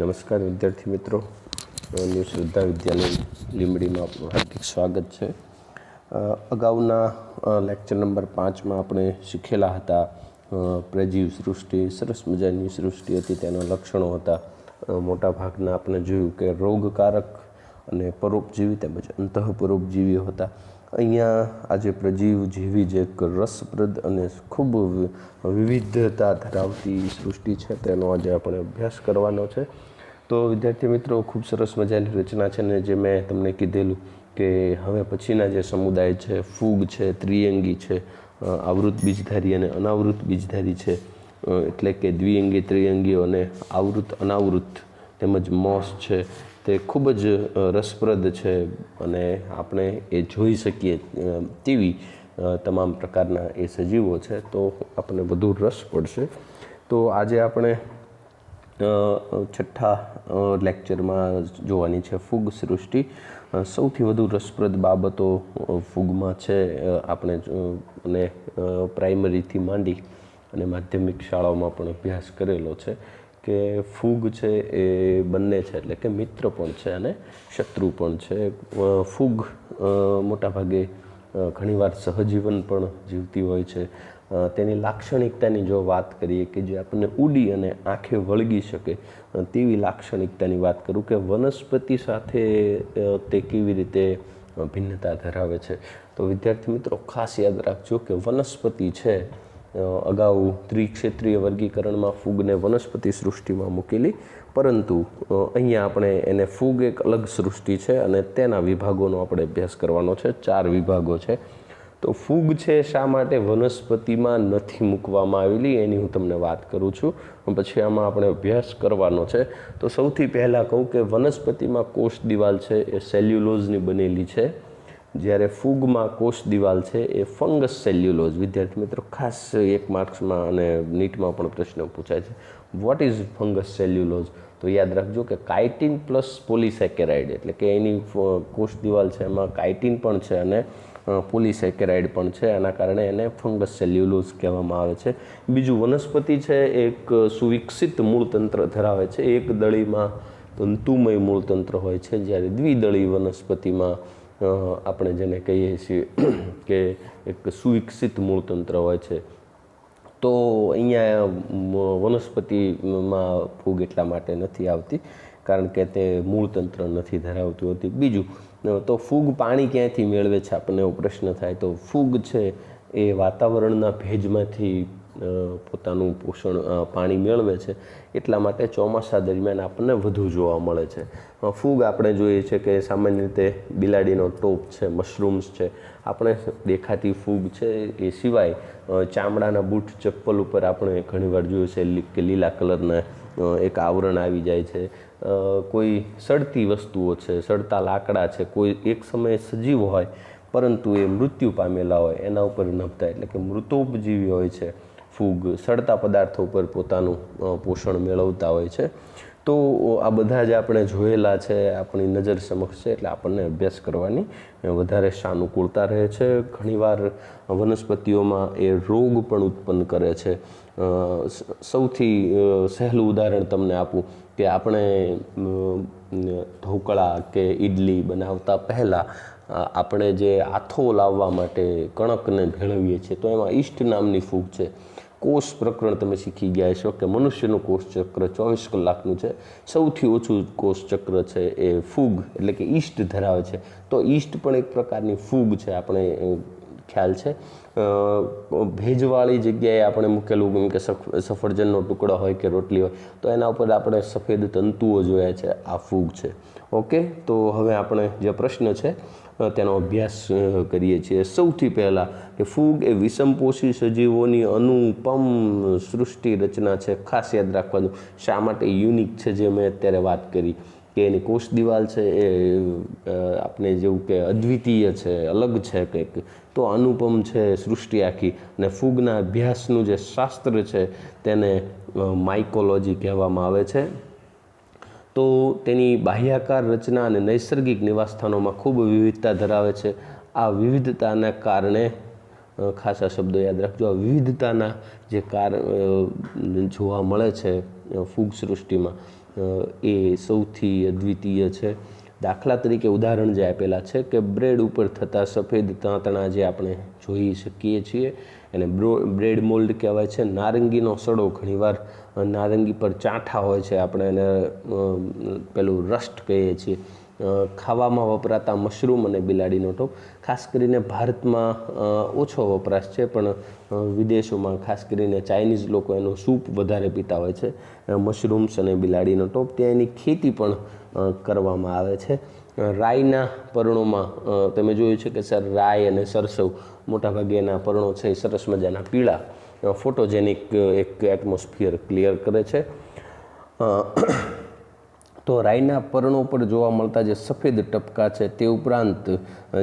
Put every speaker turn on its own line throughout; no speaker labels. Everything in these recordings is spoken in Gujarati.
નમસ્કાર વિદ્યાર્થી મિત્રો. ન્યૂ શ્રદ્ધા વિદ્યાલય લીંબડીમાં આપનું હાર્દિક સ્વાગત છે. અગાઉના લેક્ચર નંબર પાંચમાં આપણે શીખેલા હતા પ્રજીવ સૃષ્ટિ, સરસ મજાની સૃષ્ટિ હતી, તેના લક્ષણો હતા. મોટા ભાગના આપણે જોયું કે રોગકારક અને પરોપજીવી તેમજ અંતઃપરોપજીવીઓ હતા. અહીંયા આજે પ્રજીવ જેવી જે એક રસપ્રદ અને ખૂબ વિવિધતા ધરાવતી સૃષ્ટિ છે, તેનો આજે આપણે અભ્યાસ કરવાનો છે. તો વિદ્યાર્થી મિત્રો, ખૂબ સરસ મજાની રચના છે ને જે મેં તમને કીધેલું કે હવે પછીના જે સમુદાય છે, ફૂગ છે ત્રિઅંગી છે આવૃત બીજધારી અને અનાવૃત બીજધારી છે એટલે કે દ્વિઅંગી ત્રિઅંગીઓ અને આવૃત, અનાવૃત તેમજ મોસ છે તે ખૂબ જ રસપ્રદ છે અને આપણે એ જોઈ શકીએ તેવી તમામ પ્રકારના એ સજીવો છે, તો આપણને વધુ રસ પડશે. તો આજે આપણે છઠ્ઠા લેક્ચરમાં જોવાની છે ફૂગ સૃષ્ટિ. સૌથી વધુ રસપ્રદ બાબતો ફૂગમાં છે આપણે અને પ્રાઇમરીથી માંડી અને માધ્યમિક શાળાઓમાં પણ અભ્યાસ કરેલો છે. કે ફૂગ છે એ બંને છે, એટલે કે મિત્ર પણ છે અને શત્રુ પણ છે. ફૂગ મોટાભાગે ઘણીવાર સહજીવન પણ જીવતી હોય છે. તેની લાક્ષણિકતાની જો વાત કરીએ કે જે આપણને ઉડી અને આંખે વળગી શકે તેવી લાક્ષણિકતાની વાત કરું કે વનસ્પતિ સાથે તે કેવી રીતે ભિન્નતા ધરાવે છે. તો વિદ્યાર્થી મિત્રો, ખાસ યાદ રાખજો કે વનસ્પતિ છે અગાઉ ત્રિક્ષેત્રીય વર્ગીકરણમાં ફૂગને વનસ્પતિ સૃષ્ટિમાં મૂકેલી, પરંતુ અહીંયા આપણે એને ફૂગ એક અલગ સૃષ્ટિ છે અને તેના વિભાગોનો આપણે અભ્યાસ કરવાનો છે, ચાર વિભાગો છે. તો ફૂગ છે શા માટે વનસ્પતિમાં નથી મૂકવામાં આવેલી એની હું તમને વાત કરું છું. પછી આમાં આપણે અભ્યાસ કરવાનો છે. તો સૌથી પહેલાં કહું કે વનસ્પતિમાં કોષ દિવાલ છે એ સેલ્યુલોઝની બનેલી છે. જ્યારે ફૂગમાં કોષ દિવાલ છે એ ફંગસ સેલ્યુલોઝ. વિદ્યાર્થી મિત્રો, ખાસ એક માર્ક્સમાં અને નીટમાં પણ પ્રશ્ન પૂછાય છે. વોટ ઇઝ ફંગસ સેલ્યુલોઝ તો યાદ રાખજો કે કાઇટિન પ્લસ પોલિસેકેરાઇડ એટલે કે એની કોષ દિવાલ છે એમાં કાઇટિન પણ છે અને પોલિસેકેરાઇડ પણ છે. એના કારણે એને ફંગસ સેલ્યુલોઝ કહેવામાં આવે છે. બીજું વનસ્પતિ છે, એક સુવિકસિત મૂળતંત્ર ધરાવે છે. એક દળીમાં તંતુમય મૂળતંત્ર હોય છે. જ્યારે દ્વિદળી વનસ્પતિમાં આપણે જેને કહીએ છીએ કે એક સુવિકસિત મૂળતંત્ર હોય છે. તો અહીંયા વનસ્પતિમાં ફૂગ એટલા માટે નથી આવતી, કારણ કે તે મૂળતંત્ર નથી ધરાવતું હોતી. બીજું તો ફૂગ પાણી ક્યાંથી મેળવે છે? આપણને એવો પ્રશ્ન થાય તો ફૂગ છે એ વાતાવરણના ભેજમાંથી પોતાનું પોષણ પાણી મેળવે છે, એટલા માટે ચોમાસા દરમિયાન આપણને વધુ જોવા મળે છે. ફૂગ આપણે જોઈએ છે કે સામાન્ય રીતે બિલાડીનો ટોપ છે, મશરૂમ્સ છે, આપણે દેખાતી ફૂગ છે એ સિવાય ચામડાના બૂટ, ચપ્પલ ઉપર આપણે ઘણીવાર જોયું છે કે લીલા કલરના એક આવરણ આવી જાય છે. કોઈ સડતી વસ્તુઓ છે, સડતા લાકડા છે, કોઈ એક સમયે સજીવ હોય, પરંતુ એ મૃત્યુ પામેલા હોય, એના ઉપર નભતા, એટલે કે મૃતોપજીવી હોય છે. ફૂગ, સડતા પદાર્થો પર પોતાનું પોષણ મેળવતા હોય છે. તો આ બધા જ આપણે જોયેલા છે, આપણી નજર સમક્ષ છે, એટલે આપણને અભ્યાસ કરવાની વધારે સાનુકૂળતા રહે છે. ઘણીવાર વનસ્પતિઓમાં એ રોગ પણ ઉત્પન્ન કરે છે. સૌથી સહેલું ઉદાહરણ તમને આપું કે આપણે ઢોકળા કે ઈડલી બનાવતા પહેલાં આપણે જે આથો લાવવા માટે કણકને ભેળવીએ છીએ, તો એમાં ઈષ્ટ નામની ફૂગ છે. કોષ પ્રકરણ તમે શીખી ગયા છો કે મનુષ્યનું કોષ ચક્ર ચોવીસ કલાકનું છે. સૌથી ઓછું કોષ ચક્ર છે એ ફૂગ એટલે કે ઈષ્ટ ધરાવે છે. તો ઈષ્ટ પણ એક પ્રકારની ફૂગ છે આપણે ખ્યાલ છે. ભેજવાળી જગ્યાએ આપણે મૂકેલું જેમ કે સફ- સફરજનનો ટુકડો હોય કે રોટલી હોય, તો એના ઉપર આપણે સફેદ તંતુઓ જોયા છે. આ ફૂગ છે. ઓકે? તો હવે આપણે જે પ્રશ્ન છે તેનો અભ્યાસ કરીએ છીએ. સૌથી પહેલાં કે ફૂગ એ વિષમપોષી સજીવોની અનુપમ સૃષ્ટિ રચના છે. ખાસ યાદ રાખવાનું. શા માટે યુનિક છે જે મેં અત્યારે વાત કરી? કે એની કોષ દિવાલ છે એ આપણે જેવું કે અદ્વિતીય છે, અલગ છે કંઈક. તો અનુપમ છે સૃષ્ટિ આખી. અને ફૂગના અભ્યાસનું જે શાસ્ત્ર છે તેને માઇકોલોજી કહેવામાં આવે છે. તો તેની બાહ્યાકાર રચના અને નૈસર્ગિક નિવાસસ્થાનોમાં ખૂબ વિવિધતા ધરાવે છે. આ વિવિધતાના કારણે ખાસા શબ્દો યાદ રાખજો, આ વિવિધતાના જે કાર જોવા મળે છે ફૂગ સૃષ્ટિમાં એ સૌથી અદ્વિતીય છે. દાખલા તરીકે ઉદાહરણ જે આપેલા છે કે બ્રેડ ઉપર થતા સફેદ તાંતણા જે આપણે જોઈ શકીએ છીએ, એને બ્રો, બ્રેડ મોલ્ડ કહેવાય છે. નારંગીનો સડો ઘણીવાર નારંગી પર ચાંઠા હોય છે, આપણે એને પેલું રસ્ટ કહીએ છીએ. ખાવામાં વપરાતા મશરૂમ અને બિલાડીનો ટોપ. ખાસ કરીને ભારતમાં ઓછો વપરાશ છે, પણ વિદેશોમાં ખાસ કરીને ચાઇનીઝ લોકો એનો સૂપ વધારે પીતા હોય છે. મશરૂમ્સ અને બિલાડીનો ટોપ ત્યાં એની ખેતી પણ કરવામાં આવે છે. રાઈના પર્ણોમાં તમે જોયું છે કે સર રાય અને સરસવ મોટાભાગે એના પર્ણો છે સરસ મજાના પીળા. ફોટોજેનિક એક એટમોસ્ફિયર ક્લિયર કરે છે. તો રાઈના પર્ણો પર જોવા મળતા જે સફેદ ટપકા છે તે ઉપરાંત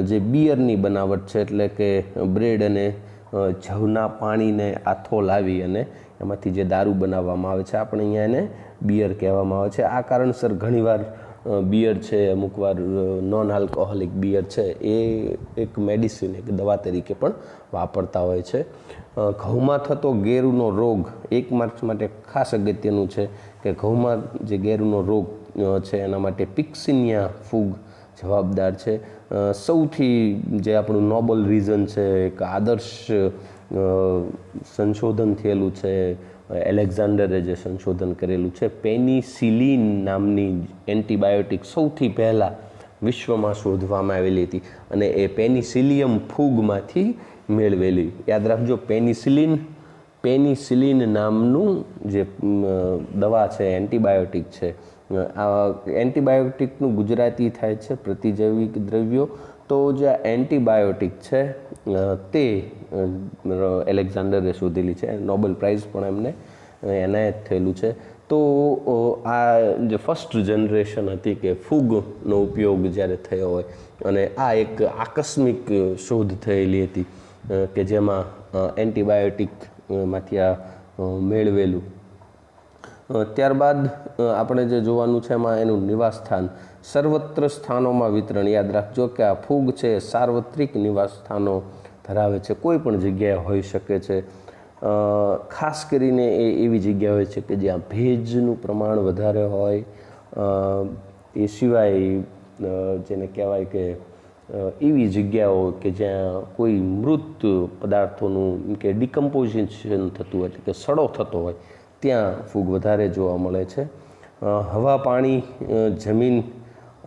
જે બિયરની બનાવટ છે એટલે કે બ્રેડ અને જવના પાણીને આથો લાવી અને એમાંથી જે દારૂ બનાવવામાં આવે છે, આપણે અહીંયા એને બિયર કહેવામાં આવે છે. આ કારણસર ઘણીવાર બિયર છે, અમુક વાર નોન આલ્કોહોલિક બિયર છે, એ એક મેડિસિન એક દવા તરીકે પણ વાપરતા હોય છે. ઘઉંમાં થતો ગેરુનો રોગ એક માર્ચ માટે ખાસ અગત્યનું છે કે ઘઉંમાં જે ગેરુનો રોગ છે એના માટે પિક્સિનિયા ફૂગ જવાબદાર છે. સૌથી જે આપણું નોબલ રીઝન છે, એક આદર્શ સંશોધન થયેલું છે, એલેક્ઝાન્ડરે જે સંશોધન કરેલું છે, પેનિસિલિન નામની એન્ટીબાયોટિક સૌથી પહેલાં વિશ્વમાં શોધવામાં આવેલી હતી અને એ પેનિસિલિયમ ફૂગમાંથી મેળવેલી. યાદ રાખજો, પેનિસિલિન પેનિસિલિન નામનું જે દવા છે, એન્ટીબાયોટિક છે. આ એન્ટીબાયોટિકનું ગુજરાતી થાય છે પ્રતિજૈવિક દ્રવ્યો. તો જે એન્ટીબાયોટિક છે તે એલેક્ઝાન્ડરે શોધેલી છે. નોબેલ પ્રાઇઝ પણ એમને એનાયત થયેલું છે. તો આ જે ફર્સ્ટ જનરેશન હતી કે ફૂગનો ઉપયોગ જ્યારે થયો હોય અને આ એક આકસ્મિક શોધ થયેલી હતી. કે જેમાં એન્ટીબાયોટિકમાંથી આ મેળવેલું. ત્યારબાદ આપણે જે જોવાનું છે એમાં એનું નિવાસ સ્થાન સર્વત્ર સ્થાનોમાં વિતરણ. યાદ રાખજો કે આ ફૂગ છે સાર્વત્રિક નિવાસ સ્થાનો ધરાવે છે. કોઈ પણ જગ્યાએ હોઈ શકે છે. ખાસ કરીને એ એવી જગ્યા હોય છે કે જ્યાં ભેજનું પ્રમાણ વધારે હોય. એ સિવાય જેને કહેવાય કે એવી જગ્યાઓ કે જ્યાં કોઈ મૃત પદાર્થોનું કે ડિકમ્પોઝિશન થતું હોય, કે સડો થતો હોય, ત્યાં ફૂગ વધારે જોવા મળે છે. હવા, પાણી જમીન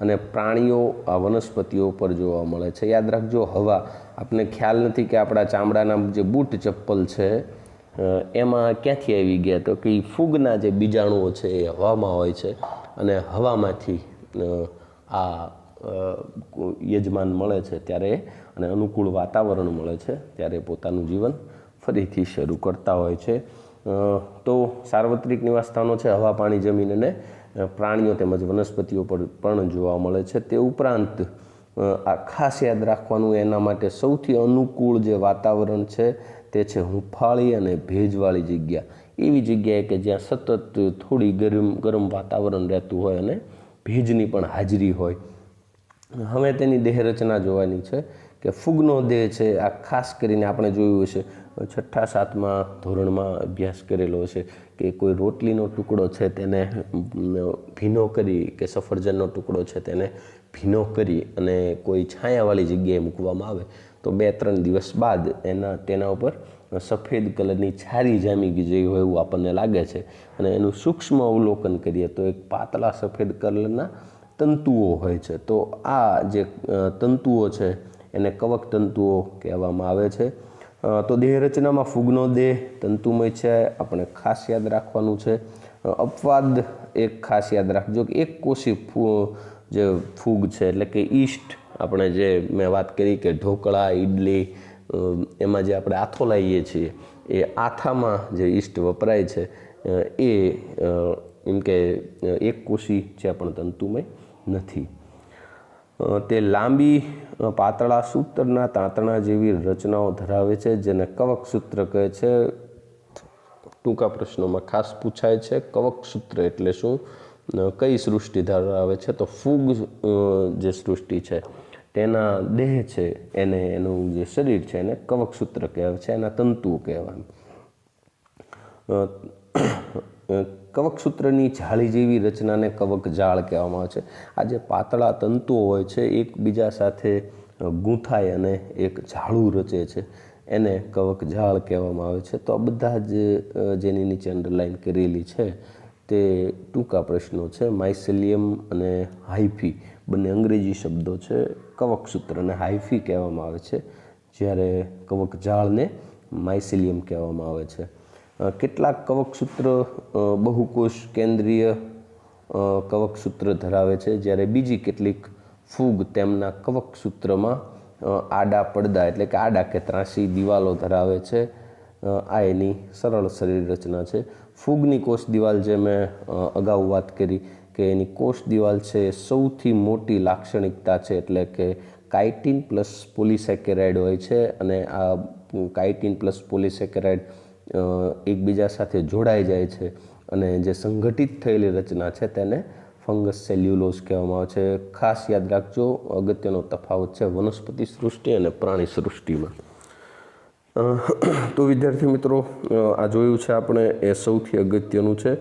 અને પ્રાણીઓ આ વનસ્પતિઓ પર જોવા મળે છે. યાદ રાખજો, હવા. આપને ખ્યાલ નથી કે આપણા ચામડાના જે બૂટ ચપ્પલ છે એમાં ક્યાંથી આવી ગયા? તો કે ફૂગના જે બીજાણુઓ છે, એ હવામાં હોય છે અને હવામાંથી આ યજમાન મળે છે ત્યારે અને અનુકૂળ વાતાવરણ મળે છે ત્યારે પોતાનું જીવન ફરીથી શરૂ કરતા હોય છે. તો સાર્વત્રિક નિવાસસ્થાનો છે, હવા, પાણી, જમીન અને પ્રાણીઓ તેમજ વનસ્પતિઓ પર પણ જોવા મળે છે. તે ઉપરાંત આ ખાસ યાદ રાખવાનું એના માટે સૌથી અનુકૂળ જે વાતાવરણ છે તે છે હુંફાળી અને ભેજવાળી જગ્યા. એવી જગ્યાએ કે જ્યાં સતત થોડી ગરમ ગરમ વાતાવરણ રહેતું હોય અને ભેજની પણ હાજરી હોય. હવે તેની દેહરચના જોવાની છે કે ફૂગનો દેહ છે, આ ખાસ કરીને આપણે જોયું હશે, છઠ્ઠા, સાતમા ધોરણમાં અભ્યાસ કરેલો છે કે કોઈ રોટલીનો ટુકડો છે તેને ભીનો કરી કે સફરજનનો ટુકડો છે તેને ભીનો કરી અને કોઈ છાયાવાળી જગ્યાએ મૂકવામાં આવે, તો બે, ત્રણ દિવસ બાદ એના, તેના ઉપર સફેદ કલરની છારી જામી ગઈ હોય એવું આપણને લાગે છે અને એનું સૂક્ષ્મ અવલોકન કરીએ તો એક પાતળા સફેદ કલરના તંતુઓ હોય છે. તો આ જે તંતુઓ છે, એને કવક તંતુઓ કહેવામાં આવે છે. તો દેહ રચનામાં ફૂગનો દેહ, તંતુમય છે, આપણે ખાસ યાદ રાખવાનું છે. અપવાદ એક ખાસ યાદ રાખજો કે એક કોષી જે ફૂગ છે, એટલે કે ઈસ્ટ આપણે જે મેં વાત કરી કે ઢોકળા ઇડલી એમાં જે આપણે આથો લાવીએ છીએ, એ આથામાં જે ઈસ્ટ વપરાય છે એ એમ કે એક કોષી છે પણ તંતુમય. નથી. તે લાંબી પાતળા સૂત્રના તાંતણા જેવી રચનાઓ ધરાવે છે, જેને કવક સૂત્ર કહે છે. ટૂંકા પ્રશ્નોમાં ખાસ પૂછાય છે, કવક સૂત્ર એટલે શું? કઈ સૃષ્ટિ ધરાવે છે? તો ફૂગ જે સૃષ્ટિ છે, તેના દેહ છે, એને એનું જે શરીર છે, એને કવક સૂત્ર કહેવાય છે, એના તંતુઓ કહેવાય. કવકસૂત્રની જાળી જેવી રચનાને કવક જાળ કહેવામાં આવે છે. આ જે પાતળા તંતુઓ હોય છે, એકબીજા સાથે ગૂંથાય અને એક જાળું રચે છે, એને કવક જાળ કહેવામાં આવે છે. તો આ બધા જ જેની નીચે અંડરલાઇન કરેલી છે, તે ટૂંકા પ્રશ્નો છે. માઇસેલિયમ અને હાઇફી બંને અંગ્રેજી શબ્દો છે. કવકસૂત્રને હાઇફી કહેવામાં આવે છે. જ્યારે કવક જાળને માઇસેલિયમ કહેવામાં આવે છે. કેટલાક કવકસૂત્ર બહુકોષ કેન્દ્રીય કવકસૂત્ર ધરાવે છે, જ્યારે બીજી કેટલીક ફૂગ તેમના કવકસૂત્રમાં આડા પડદા એટલે કે આડા કે ત્રાસી દિવાલો ધરાવે છે. આ એની સરળ શરીર રચના છે. ફૂગની કોષ દિવાલ જે મેં અગાઉ વાત કરી કે એની કોષ દિવાલ છે એ સૌથી મોટી લાક્ષણિકતા છે, એટલે કે કાઇટિન પ્લસ પોલિસેકેરાઇડ હોય છે અને આ કાઇટિન પ્લસ પોલિસેકેરાઇડ એકબીજા સાથે જોડાઈ જાય છે અને જે સંગઠિત થયેલી રચના છે તેને ફંગસ સેલ્યુલોઝ કહેવામાં આવે છે. ખાસ યાદ રાખજો, અગત્યનો તફાવત છે વનસ્પતિ સૃષ્ટિ અને પ્રાણી સૃષ્ટિમાં. તો વિદ્યાર્થી મિત્રો આ જોયું છે આપણે, એ સૌથી અગત્યનું છે.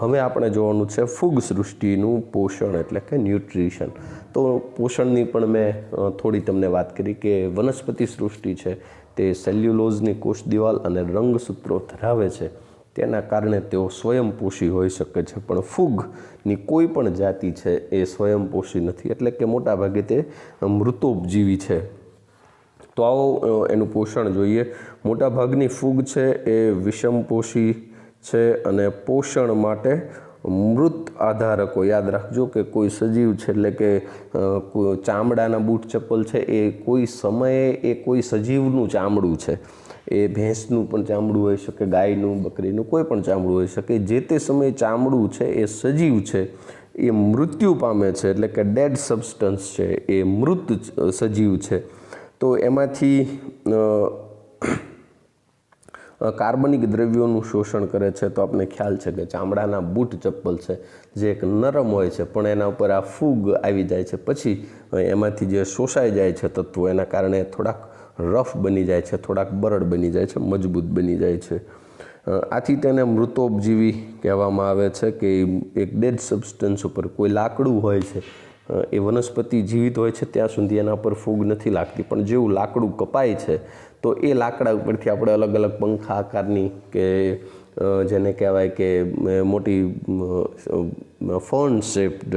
હવે આપણે જોવાનું છે ફૂગ સૃષ્ટિનું પોષણ એટલે કે ન્યુટ્રિશન. તો પોષણની પણ મેં થોડી તમને વાત કરી કે વનસ્પતિ સૃષ્ટિ છે તે સેલ્યુલોઝની કોષ દિવાલ અને રંગસૂત્રો ધરાવે છે. તેના કારણે તેઓ સ્વયંપોષી હોઈ શકે છે, પણ ફૂગની કોઈ પણ જાતિ છે એ સ્વયંપોષી નથી, એટલે કે મોટાભાગે તે મૃતોપજીવી છે. તો આવો એનું પોષણ જોઈએ. મોટાભાગની ફૂગ છે એ વિષમપોષી છે અને પોષણ માટે મૃત આધારકો યાદ રાખજો કે કોઈ સજીવ છે એટલે કે ચામડાના બૂટ ચપ્પલ છે એ કોઈ સમયે એ કોઈ સજીવનું ચામડું છે. એ ભેંસનું પણ ચામડું હોઈ શકે, ગાયનું, બકરીનું કોઈ પણ ચામડું હોઈ શકે. જે તે સમયે ચામડું છે, એ સજીવ છે, એ મૃત્યુ પામે છે એટલે કે ડેડ સબસ્ટન્સ છે, એ મૃત સજીવ છે. તો એમાંથી કાર્બનિક દ્રવ્યોનું શોષણ કરે છે તો આપણે ખ્યાલ છે કે ચામડાના બૂટ ચપ્પલ છે, જે એક નરમ હોય છે, પણ એના ઉપર આ ફૂગ આવી જાય છે. પછી એમાંથી જે શોષાઈ જાય છે તત્વો, એના કારણે થોડાક રફ બની જાય છે, થોડાક બરડ બની જાય છે, મજબૂત બની જાય છે. આથી તેને મૃતોપજીવી કહેવામાં આવે છે કે એક ડેડ સબસ્ટન્સ ઉપર કોઈ લાકડું હોય છે એ વનસ્પતિ જીવિત હોય છે ત્યાં સુધી એના પર ફૂગ નથી લાગતી. પણ જેવું લાકડું કપાય છે, તો એ લાકડા ઉપરથી આપણે અલગ અલગ પંખા આકારની કે જેને કહેવાય કે મોટી ફોન શેપ્ડ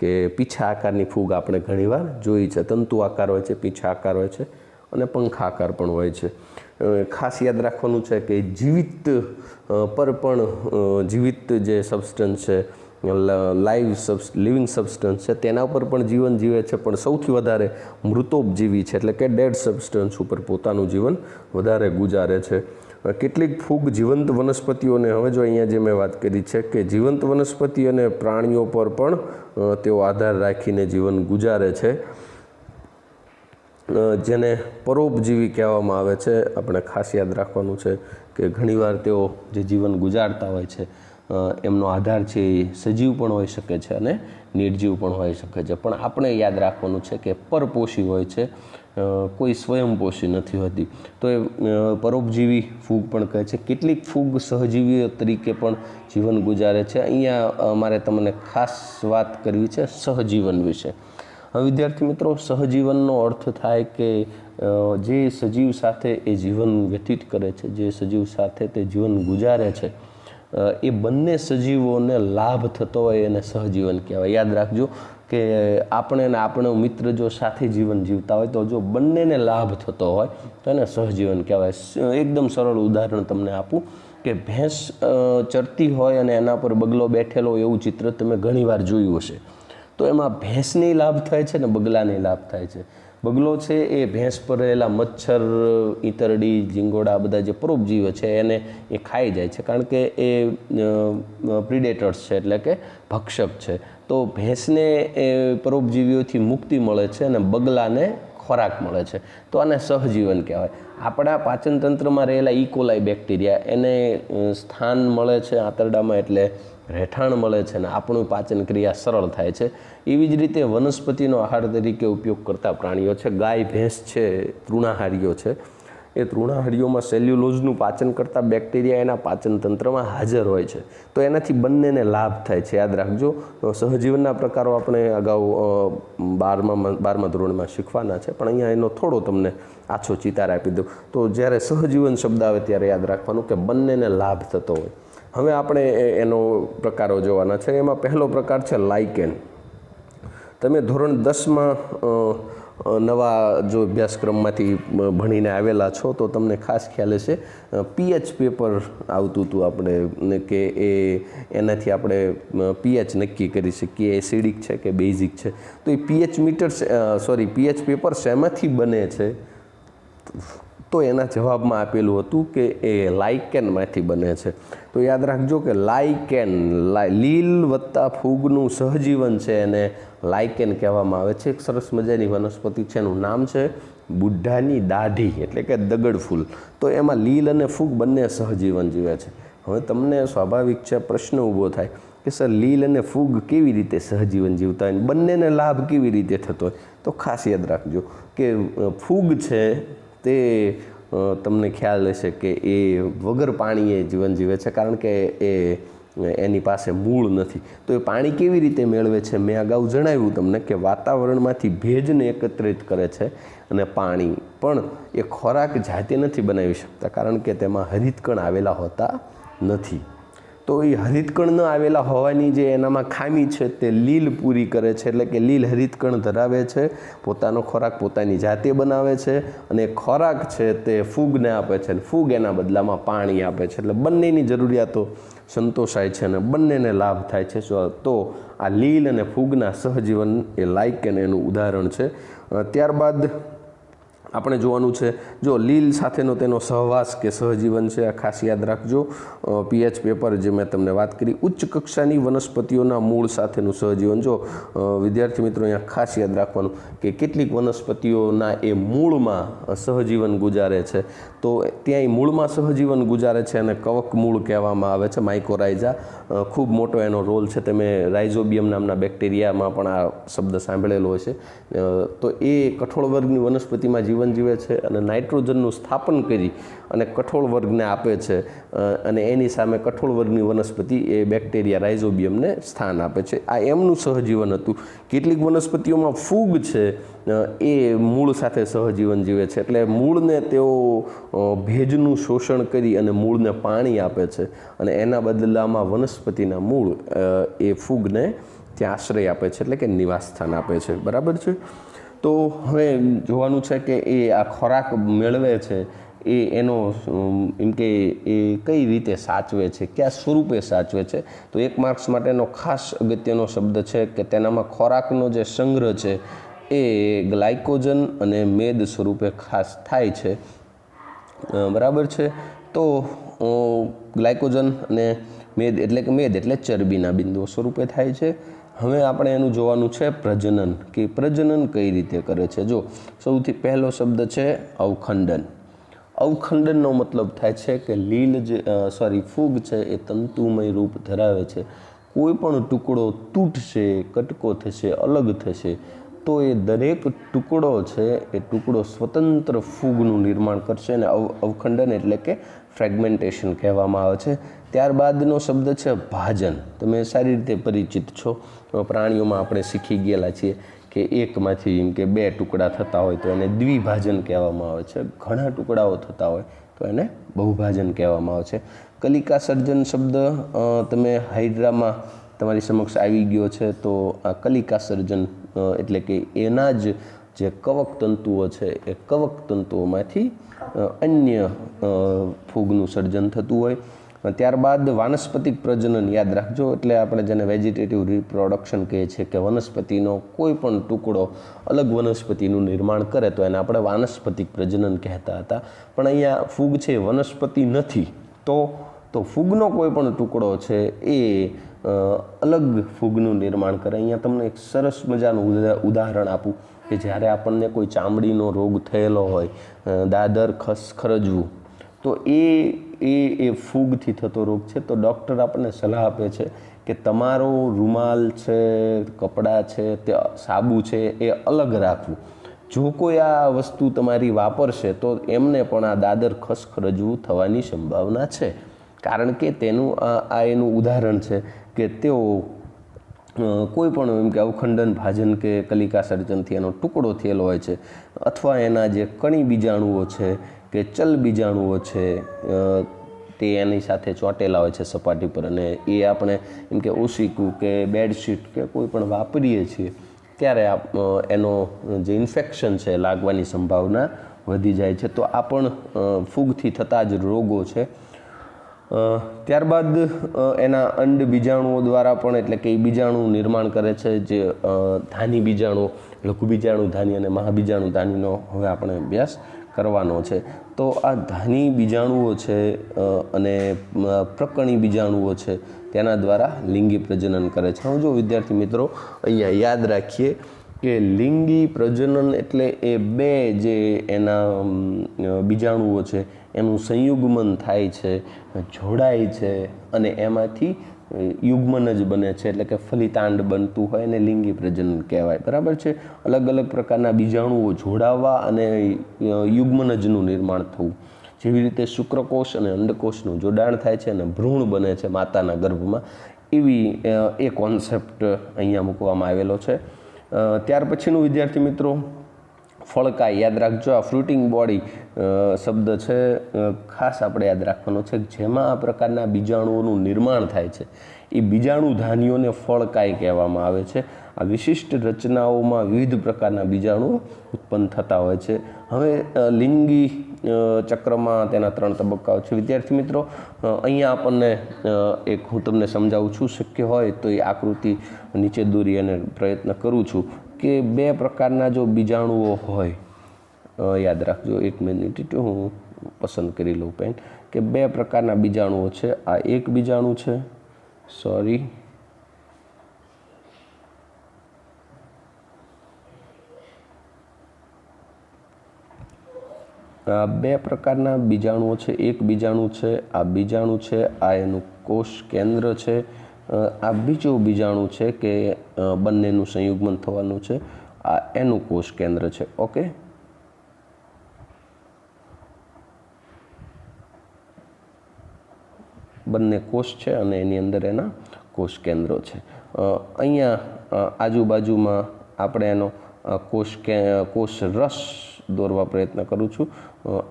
કે પીછા આકારની ફૂગ આપણે ઘણીવાર જોઈ છે. તંતુ આકાર હોય છે, પીછા આકાર હોય છે અને પંખા આકાર પણ હોય છે. ખાસ યાદ રાખવાનું છે કે જીવિત પર પણ જીવિત જે સબસ્ટન્સ છે લાઈવ સબ લિવિંગ સબસ્ટન્સ છે, તેના ઉપર પણ જીવન જીવે છે, પણ સૌથી વધારે મૃતોપજીવી છે, એટલે કે ડેડ સબસ્ટન્સ ઉપર પોતાનું જીવન વધારે ગુજારે છે. કેટલીક ફૂગ જીવંત વનસ્પતિઓને, હવે જો અહીંયા જે મેં વાત કરી છે કે જીવંત વનસ્પતિ અને પ્રાણીઓ પર પણ તેઓ આધાર રાખીને જીવન ગુજારે છે. જેને પરોપજીવી કહેવામાં આવે છે, આપણે ખાસ યાદ રાખવાનું છે કે ઘણીવાર તેઓ જે જીવન ગુજારતા હોય છે એમનો આધાર છે એ સજીવ પણ હોઈ શકે છે અને નિર્જીવ પણ હોઈ શકે છે. પણ આપણે યાદ રાખવાનું છે કે પરપોષી હોય છે. કોઈ સ્વયંપોષી નથી હોતી. તો એ પરોપજીવી ફૂગ પણ કહે છે. કેટલીક ફૂગ સહજીવીઓ તરીકે પણ જીવન ગુજારે છે. અહીંયા અમારે તમને ખાસ વાત કરવી છે સહજીવન વિશે. વિદ્યાર્થી મિત્રો, સહજીવનનો અર્થ થાય કે જે સજીવ સાથે એ જીવન વ્યતીત કરે છે, જે સજીવ સાથે તે જીવન ગુજારે છે એ બંને સજીવોને લાભ થતો હોય એને સહજીવન કહેવાય. યાદ રાખજો કે આપણે ને આપણો મિત્ર જો સાથે જીવન જીવતા હોય તો જો બંનેને લાભ થતો હોય તો એને સહજીવન કહેવાય. એકદમ સરળ ઉદાહરણ તમને આપું કે ભેંસ ચરતી હોય અને એના પર બગલો બેઠેલો એવું ચિત્ર તમે ઘણીવાર જોયું હશે. તો એમાં ભેંસને લાભ થાય છે ને બગલાને લાભ થાય છે. બગલો છે એ ભેંસ પર રહેલા મચ્છર, ઈતરડી, જીંગોડા બધા જે પરોપજીવ છે એને એ ખાઈ જાય છે. કારણ કે એ પ્રિડેટર્સ છે એટલે કે ભક્ષક છે. તો ભેંસને એ પરોપજીવીઓથી મુક્તિ મળે છે અને બગલાને ખોરાક મળે છે. તો આને સહજીવન કહેવાય. આપણા પાચનતંત્રમાં રહેલા ઇકોલાઈ બેક્ટેરિયા એને સ્થાન મળે છે આંતરડામાં એટલે રહેઠાણ મળે છે અને આપણું પાચન ક્રિયા સરળ થાય છે. એવી જ રીતે વનસ્પતિનો આહાર તરીકે ઉપયોગ કરતા પ્રાણીઓ છે. ગાય, ભેંસ છે, તૃણાહારીઓ છે. એ તૃણાહારીઓમાં સેલ્યુલોઝનું પાચન કરતા બેક્ટેરિયા એના પાચન તંત્રમાં હાજર હોય છે. તો એનાથી બંનેને લાભ થાય છે. યાદ રાખજો સહજીવનના પ્રકારો આપણે અગાઉ બારમા બારમા ધોરણમાં શીખવાના છે. પણ અહીંયા એનો થોડો તમને આછો ચિતાર આપી દઉં. તો જ્યારે સહજીવન શબ્દ આવે ત્યારે યાદ રાખવાનું કે બંનેને લાભ થતો હોય. હવે આપણે એનો પ્રકારો જોવાના છે. એમાં પહેલો પ્રકાર છે લાઇકેન. તમે ધોરણ દસમાં નવા જો અભ્યાસક્રમમાંથી ભણીને આવેલા છો, તો તમને ખાસ ખ્યાલ હશે પીએચ પેપર આવતું હતું આપણે કે એ, એનાથી આપણે પીએચ નક્કી કરી શકીએ. એસિડિક છે કે બેઝિક છે? તો એ pH meter sorry, pH paper શેમાંથી બને છે. તો એના જવાબમાં આપેલું હતું કે એ લાઇકેનમાંથી બને છે. તો યાદ રાખજો કે લાઇકેન લીલ વત્તા ફૂગનું સહજીવન છે એને લાઇકેન કહેવામાં આવે છે. એક સરસ મજાની વનસ્પતિ છે, એનું નામ છે બુઢાની દાઢી, એટલે કે દગડ ફૂલ. તો એમાં લીલ અને ફૂગ બંને સહજીવન જીવે છે. હવે તમને સ્વાભાવિક છે, પ્રશ્ન ઊભો થાય કે સર, લીલ અને ફૂગ કેવી રીતે સહજીવન જીવતા હોય? બંનેને લાભ કેવી રીતે થતો હોય? તો ખાસ યાદ રાખજો કે ફૂગ છે તે તમને ખ્યાલ હશે કે એ વગર પાણીએ જીવન જીવે છે, કારણ કે એ એની પાસે મૂળ નથી. તો એ પાણી કેવી રીતે મેળવે છે? મેં અગાઉ જણાવ્યું તમને કે વાતાવરણમાંથી ભેજને એકત્રિત કરે છે અને પાણી પણ એ ખોરાક જાતે નથી બનાવી શકતા, કારણ કે તેમાં હરિતકણ આવેલા હોતા નથી. તો એ હરિતકણ ન આવેલા હોવાની જે એનામાં ખામી છે તે લીલ પૂરી કરે છે. એટલે કે લીલ હરિતકણ ધરાવે છે. પોતાનો ખોરાક પોતાની જાતે બનાવે છે અને ખોરાક છે તે ફૂગને આપે છે અને ફૂગ એના બદલામાં પાણી આપે છે. એટલે બંનેની જરૂરિયાતો સંતોષાય છે અને બંનેને લાભ થાય છે. તો આ લીલ અને ફૂગના સહજીવન એ લાઇક અને એનું ઉદાહરણ છે. ત્યારબાદ આપણે જોવાનું છે, જો લીલ સાથેનો તેનો સહવાસ કે સહજીવન છે, આ ખાસ યાદ રાખજો. પીએચ પેપર જે મેં તમને વાત કરી, ઉચ્ચ કક્ષાની વનસ્પતિઓના મૂળ સાથેનું સહજીવન. જો વિદ્યાર્થી મિત્રો, અહીંયા ખાસ યાદ રાખવાનું કે કેટલીક વનસ્પતિઓના એ મૂળમાં સહજીવન ગુજારે છે. તો ત્યાં મૂળમાં સહજીવન ગુજારે છે અને કવક મૂળ કહેવામાં આવે છે માઇકોરાઇઝા ખૂબ મોટો એનો રોલ છે. તમે રાઇઝોબિયમ નામના બેક્ટેરિયામાં પણ આ શબ્દ સાંભળેલો હોય છે તો એ કઠોળ વર્ગની વનસ્પતિમાં જીવન જીવે છે અને નાઇટ્રોજનનું સ્થાપન કરી અને કઠોળ વર્ગને આપે છે અને એની સામે કઠોળ વર્ગની વનસ્પતિ એ બેક્ટેરિયા રાઇઝોબિયમને સ્થાન આપે છે. આ એમનું સહજીવન હતું. કેટલીક વનસ્પતિઓમાં ફૂગ છે એ મૂળ સાથે સહજીવન જીવે છે. એટલે મૂળને તેઓ ભેજનું શોષણ કરી અને મૂળને પાણી આપે છે અને એના બદલામાં વનસ્પતિના મૂળ એ ફૂગને ત્યાં આશ્રય આપે છે, એટલે કે નિવાસ સ્થાન આપે છે. બરાબર છે? તો હવે જોવાનું છે કે એ આ ખોરાક મેળવે છે, એ એનો એમ કે એ કઈ રીતે સાચવે છે, કયા સ્વરૂપે સાચવે છે, તો એક માર્ક્સ માટેનો ખાસ અગત્યનો શબ્દ છે કે તેનામાં ખોરાકનો જે સંગ્રહ છે એ ગ્લાયકોજન અને મેદ સ્વરૂપે ખાસ થાય છે. બરાબર છે? તો ગ્લાયકોજન અને મેદ એટલે કે મેદ એટલે ચરબીના બિંદુઓ સ્વરૂપે થાય છે. હવે આપણે એનું જોવાનું છે પ્રજનન, કે પ્રજનન કઈ રીતે કરે છે? જો, સૌથી પહેલો શબ્દ છે અવખંડન. અવખંડનનો મતલબ થાય છે કે લીલ જે સોરી ફૂગ છે એ તંતુમય રૂપ ધરાવે છે. કોઈ પણ ટુકડો તૂટશે, કટકો થશે, અલગ થશે, તો એ દરેક ટુકડો છે એ ટુકડો સ્વતંત્ર ફૂગનું નિર્માણ કરશે અને અવ, અવખંડન એટલે કે ફ્રેગમેન્ટેશન કહેવામાં આવે છે. ત્યારબાદનો શબ્દ છે ભાજન. તમે સારી રીતે પરિચિત છો. પ્રાણીઓમાં આપણે શીખી ગયેલા છીએ કે એકમાંથી એમ કે બે ટુકડા થતા હોય તો એને દ્વિભાજન કહેવામાં આવે છે. ઘણા ટુકડાઓ થતા હોય તો એને બહુભાજન કહેવામાં આવે છે. કલિકા સર્જન શબ્દ તમે હાઇડ્રામાં તમારી સમક્ષ આવી ગયો છે તો આ કલિકા સર્જન એટલે કે એના જ જે કવક તંતુઓ છે એ કવક તંતુઓમાંથી અન્ય ફૂગનું સર્જન થતું હોય. ત્યારબાદ વાનસ્પતિક પ્રજનન યાદ રાખજો, એટલે આપણે જેને વેજીટેટિવ રિપ્રોડક્શન કહીએ છીએ કે વનસ્પતિનો કોઈ પણ ટુકડો અલગ વનસ્પતિનું નિર્માણ કરે, તો એને આપણે વાનસ્પતિક પ્રજનન કહેતા હતા. પણ અહીંયા ફૂગ છે વનસ્પતિ નથી, તો તો ફૂગનો કોઈ પણ ટુકડો છે એ અલગ ફૂગનું નિર્માણ કરે. અહીંયા તમને એક સરસ મજાનું ઉદાહરણ આપું. કે જ્યારે આપણને કોઈ ચામડીનો રોગ થયેલો હોય દાદર ખસખરજવું તો એ એ એ ફૂગથી થતો રોગ છે. તો ડૉક્ટર આપણને સલાહ આપે છે કે તમારો રૂમાલ છે, કપડાં છે, તે સાબુ છે, એ અલગ રાખવું. જો કોઈ આ વસ્તુ તમારી વાપરશે, તો એમને પણ આ દાદર ખસખરજવું થવાની સંભાવના છે. કારણ કે તેનું આ એનું ઉદાહરણ છે કે તેઓ કોઈ પણ એમ કે અવખંડન, ભાજન કે કલિકા સર્જનથી એનો ટુકડો થયેલો હોય છે, અથવા એના જે કણી બીજાણુઓ છે કે ચલ બીજાણુઓ છે તે એની સાથે ચોંટેલા હોય છે સપાટી પર અને એ આપણે એમ કે ઓશીકું કે બેડશીટ કે કોઈ પણ વાપરીએ છીએ, ત્યારે એનો જે ઇન્ફેક્શન છે લાગવાની સંભાવના વધી જાય છે. તો આ પણ ફૂગથી થતા જ રોગો છે. ત્યારબાદ એના અંડ બીજાણુઓ દ્વારા પણ એટલે કે બીજાણુ નિર્માણ કરે છે, જે ધાની બીજાણુ, લઘુ બીજાણુ ધાની અને મહાબીજાણુ ધાનીનો હવે આપણે અભ્યાસ કરવાનો છે. તો આ ધાની બીજાણુઓ છે અને પ્રકરણી બીજાણુઓ છે, તેના દ્વારા લિંગી પ્રજનન કરે છે. હવે જો વિદ્યાર્થી મિત્રો અહીંયા યાદ રાખીએ કે લિંગી પ્રજનન એટલે એ બે જે એના બીજાણુઓ છે એનું સંયુગ્મન થાય છે, જોડાય છે અને એમાંથી યુગ્મન જ બને છે. એટલે કે ફલિતાંડ બનતું હોય એને લિંગી પ્રજનન કહેવાય. બરાબર છે? અલગ અલગ પ્રકારના બીજાણુઓ જોડાવા અને યુગ્મનજનું નિર્માણ થવું. જેવી રીતે શુક્રકોષ અને અંડકોષનું જોડાણ થાય છે અને ભ્રૂણ બને છે માતાના ગર્ભમાં. એવી એ કોન્સેપ્ટ અહીંયા મૂકવામાં આવેલો છે. ત્યાર પછીનું વિદ્યાર્થી મિત્રો ફળકાય, યાદ રાખજો, આ ફ્રૂટિંગ બોડી શબ્દ છે ખાસ આપણે યાદ રાખવાનો છે જેમાં આ પ્રકારના બીજાણુઓનું નિર્માણ થાય છે. એ બીજાણુ ધાન્યોને ફળકાય કહેવામાં આવે છે. આ વિશિષ્ટ રચનાઓમાં વિવિધ પ્રકારના બીજાણુઓ ઉત્પન્ન થતા હોય છે. હવે લિંગી ચક્રમાં તેના ત્રણ તબક્કાઓ છે. વિદ્યાર્થી મિત્રો અહીંયા આપણને એક હું તમને સમજાવું છું. શક્ય હોય તો એ આકૃતિ નીચે દોરી અને પ્રયત્ન કરું છું. કે બે પ્રકારના જો બીજાણુઓ હોય યાદ રાખજો, એક મિનિટ હું પસંદ કરી લઉં પેન, કે બે પ્રકારના બીજાણુઓ છે. આ એક બીજાણુ છે, સોરી. આ બે પ્રકારના બીજાણુઓ છે, એક બીજાણુ છે, આ બીજાણુ છે, આ એનું કોષ કેન્દ્ર છે આ બીજું બીજાણું છે કે બંનેનું સંયુગ્મન થવાનું છે. આ એનું કોષ કેન્દ્ર છે. ઓકે બંને કોષ છે અને એની અંદર એના કોષ કેન્દ્રો છે. અહીંયા આજુબાજુમાં આપણે એનો કોષ કે કોષ રસ દોરવા પ્રયત્ન કરું છું.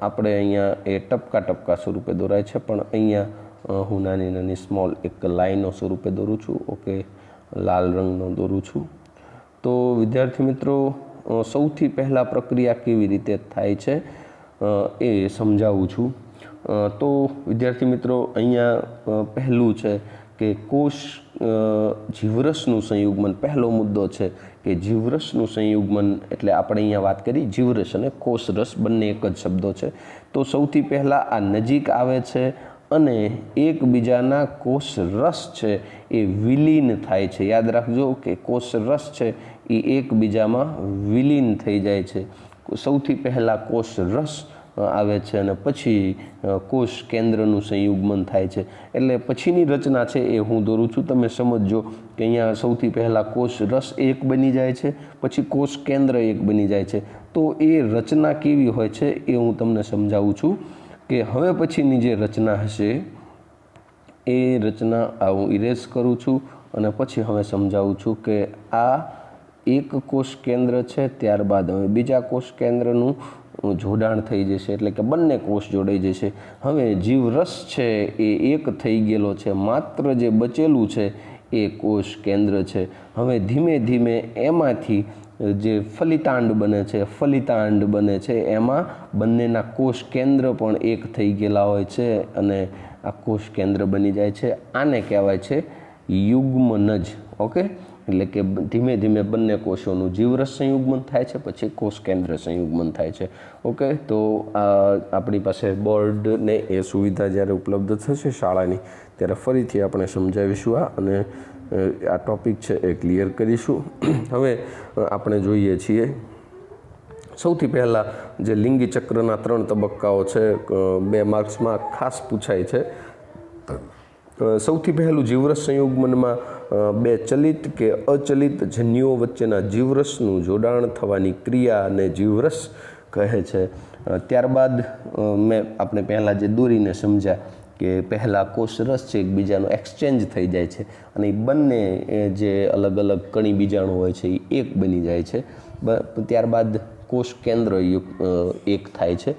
આપણે અહીંયા એ ટપકા ટપકા સ્વરૂપે દોરાય છે, પણ અહીંયા હું નાની નાની સ્મોલ એક લાઈનો સ્વરૂપે દોરું છું. ઓકે, લાલ રંગનો દોરું છું. તો વિદ્યાર્થી મિત્રો સૌથી પહેલાં પ્રક્રિયા કેવી રીતે થાય છે એ સમજાવું છું. તો વિદ્યાર્થી મિત્રો, અહીંયા પહેલું છે કે કોષ જીવરસનું સંયુગમન, પહેલો મુદ્દો છે કે જીવરસનું સંયુગમન એટલે આપણે અહીંયા વાત કરી, જીવરસ અને કોષરસ બંને એક જ શબ્દો છે. તો સૌથી પહેલાં આ નજીક આવે છે અને એકબીજાના કોષ રસ છે, એ વિલીન થાય છે. યાદ રાખજો કે કોષ રસ છે, એ એકબીજામાં વિલીન થઈ જાય છે. સૌથી પહેલાં કોષ રસ આવે છે અને પછી કોષ કેન્દ્રનું સંયુગ્મન થાય છે. એટલે પછીની રચના છે એ હું દોરું છું. તમે સમજજો કે અહીંયા સૌથી પહેલાં કોષ રસ એક બની જાય છે, પછી કોષ કેન્દ્ર એક બની જાય છે. તો એ રચના કેવી હોય છે એ હું તમને સમજાવું છું. કે હવે પછીની જે રચના હશે, એ રચના આ હું ઇરેઝ કરું છું અને પછી હવે સમજાવું છું કે આ એક કોષ કેન્દ્ર છે, ત્યારબાદ હવે બીજા કોષ કેન્દ્રનું જોડાણ થઈ જશે, એટલે કે બંને કોષ જોડાઈ જશે. હવે જીવરસ છે, એ એક થઈ ગયેલો છે, માત્ર જે બચેલું છે, એ કોષ કેન્દ્ર છે. હવે ધીમે ધીમે એમાંથી જે ફલિતાંડ બને છે, ફલિતાંડ બને છે, એમાં બંનેના કોષ કેન્દ્ર પણ એક થઈ ગયેલા હોય છે અને આ કોષ કેન્દ્ર બની જાય છે. આને કહેવાય છે યુગ્મનજ, ઓકે? એટલે કે ધીમે ધીમે બંને કોષોનું જીવરસ સંયુગ્મન થાય છે, પછી કોષ કેન્દ્ર સંયુગ્મન થાય છે, ઓકે? તો આપણી પાસે બોર્ડને એ સુવિધા જ્યારે ઉપલબ્ધ થશે શાળાની, ત્યારે ફરીથી આપણે સમજાવીશું આ અને આ ટોપિક છે એ ક્લિયર કરીશું. હવે આપણે જોઈએ છીએ, સૌથી પહેલાં જે લિંગી ચક્રના ત્રણ તબક્કાઓ છે બે માર્ક્સમાં ખાસ પૂછાય છે. સૌથી પહેલું જીવરસ સંયુગ્મનમાં બે ચલિત કે અચલિત જન્યુઓ વચ્ચેના જીવરસનું જોડાણ થવાની ક્રિયાને જીવરસ કહે છે. ત્યારબાદ મેં આપણે પહેલાં જે દોરીને સમજ્યા કે પહેલાં કોષરસ છે, એકબીજાનો એક્સચેન્જ થઈ જાય છે અને એ બંને જે અલગ અલગ કણી બીજાણુ હોય છે એ એક બની જાય છે. ત્યારબાદ કોષ કેન્દ્ર એક થાય છે.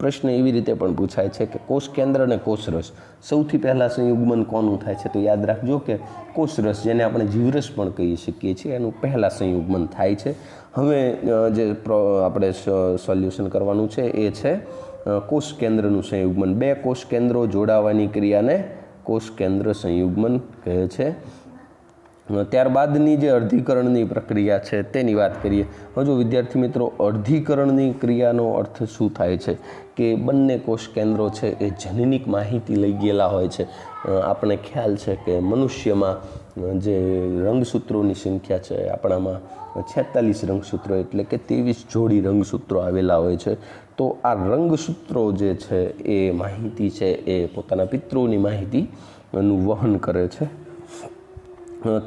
પ્રશ્ન એવી રીતે પણ પૂછાય છે કે કોષ કેન્દ્ર અને કોષરસ સૌથી પહેલાં સંયુગ્મન કોનું થાય છે? તો યાદ રાખજો કે કોષરસ જેને આપણે જીવરસ પણ કહી શકીએ છીએ, એનું પહેલાં સંયુગ્મન થાય છે. હવે જે આપણે સોલ્યુશન કરવાનું છે એ છે કોષ કેન્દ્રનું સંયુગ્મન. બે કોષ કેન્દ્રો જોડાવાની ક્રિયાને કોષ કેન્દ્ર સંયુગ્મન કહે છે. ત્યારબાદની જે અર્ધીકરણની પ્રક્રિયા છે તેની વાત કરીએ. હજુ વિદ્યાર્થી મિત્રો, અર્ધીકરણની ક્રિયાનો અર્થ શું થાય છે? કે બંને કોષ કેન્દ્રો છે એ જનનિક માહિતી લઈ ગયેલા હોય છે. આપણે ખ્યાલ છે કે મનુષ્યમાં જે રંગસૂત્રોની સંખ્યા છે આપણામાં છેતાલીસ રંગસૂત્રો એટલે કે ત્રેવીસ જોડી રંગસૂત્રો આવેલા હોય છે. તો આ રંગસૂત્રો જે છે એ માહિતી છે એ પોતાના પિતૃની માહિતીનું વહન કરે છે.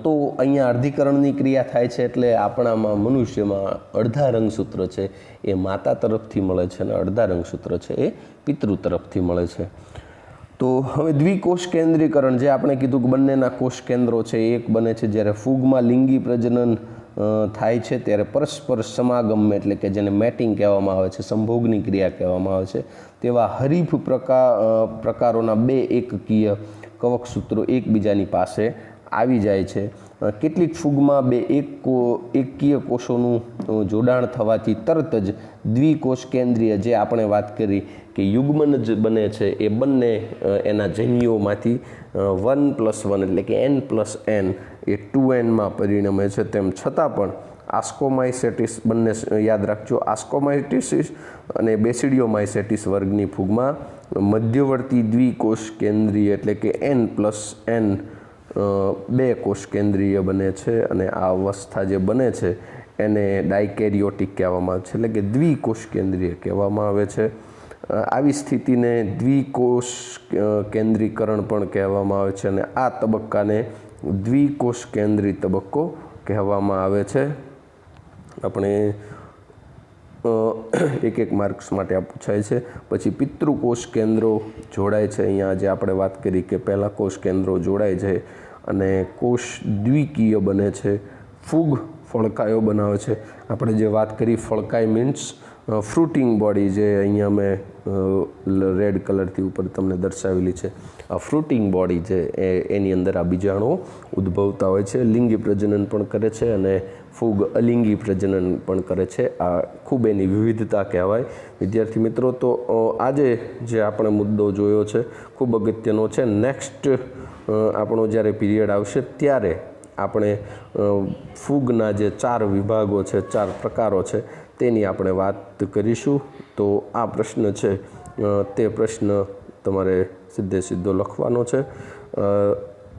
તો અહીંયા અર્ધીકરણની ક્રિયા થાય છે એટલે આપણામાં મનુષ્યમાં અડધા રંગસૂત્ર છે એ માતા તરફથી મળે છે અને અડધા રંગસૂત્ર છે એ પિતૃ તરફથી મળે છે. તો હવે દ્વિકોષ કેન્દ્રીકરણ, જે આપણે કીધું કે બંનેના કોષ કેન્દ્રો છે, એક બને છે જ્યારે ફૂગમાં લિંગી પ્રજનન થાય છે ત્યારે પરસ્પર સમાગમ એટલે કે જેને મેટિંગ કહેવામાં આવે છે, સંભોગની ક્રિયા કહેવામાં આવે છે. તેવા હરીફ પ્રકાર પ્રકારોના બે એકકીય કવકસૂત્રો એકબીજાની પાસે આવી જાય છે. કેટલીક ફૂગમાં બે એક કો એકકીય કોષોનું જોડાણ થવાથી તરત જ દ્વિકોષ કેન્દ્રીય જે આપણે વાત કરી કે યુગ્મન જ બને છે એ બંને એના જન્યુઓમાંથી વન પ્લસ વન એટલે કે એન પ્લસ એન એ ટુ એનમાં પરિણમે છે, તેમ છતાં પણ આસ્કોમાઇસેટિસ બંને યાદ રાખજો આસ્કોમાઇટિસિસ અને બેસિડિયોમાઇસેટિસ વર્ગની ફૂગમાં મધ્યવર્તી દ્વિકોષ કેન્દ્રીય એટલે કે એન પ્લસ એન બે કોષ કેન્દ્રીય બને છે અને આ અવસ્થા જે બને છે એને ડાયકેરિયોટિક કહેવામાં આવે છે, એટલે કે દ્વિકોષ કેન્દ્રીય કહેવામાં આવે છે. આવી સ્થિતિને દ્વિકોષ કેન્દ્રીકરણ પણ કહેવામાં આવે છે અને આ તબક્કાને દ્વિકોષ કેન્દ્રી તબક્કો કહેવામાં આવે છે. આપણે એક એક માર્ક્સ માટે આ પૂછાય છે. પછી પિતૃકોષ કેન્દ્રો જોડાય છે. અહીંયા જે આપણે વાત કરી કે પહેલાં કોષ કેન્દ્રો જોડાય છે અને કોષ દ્વિકીય બને છે. ફૂગ ફળકાયો બનાવે છે. આપણે જે વાત કરી ફળકાય મીન્સ ફ્રૂટિંગ બોડી જે અહીંયા મેં રેડ કલરથી ઉપર તમને દર્શાવેલી છે. આ ફ્રૂટિંગ બોડી જે એની અંદર આ બીજાણુઓ ઉદ્ભવતા હોય છે. લિંગી પ્રજનન પણ કરે છે અને ફૂગ અલિંગી પ્રજનન પણ કરે છે. આ ખૂબ એની વિવિધતા કહેવાય. વિદ્યાર્થી મિત્રો, તો આજે જે આપણે મુદ્દો જોયો છે, ખૂબ અગત્યનો છે. નેક્સ્ટ આપણો જ્યારે પીરિયડ આવશે ત્યારે આપણે ફૂગના જે ચાર વિભાગો છે, ચાર પ્રકારો છે તેની આપણે વાત કરીશું. તો આ પ્રશ્ન છે તે પ્રશ્ન તમારે સીધે સીધો લખવાનો છે.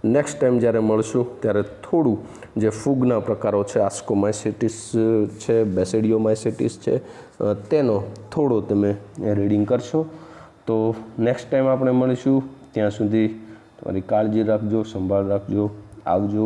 નેક્સ્ટ ટાઈમ જ્યારે મળશું, ત્યારે થોડું જે ફૂગના પ્રકારો છે આસ્કોમાઇસેટિસ છે બેસેડિયોમાઇસેટિસ છે તેનો થોડો તમે રીડિંગ કરશો. તો નેક્સ્ટ ટાઈમ આપણે મળીશું, ત્યાં સુધી તમારી કાળજી રાખજો, સંભાળ રાખજો, આવજો.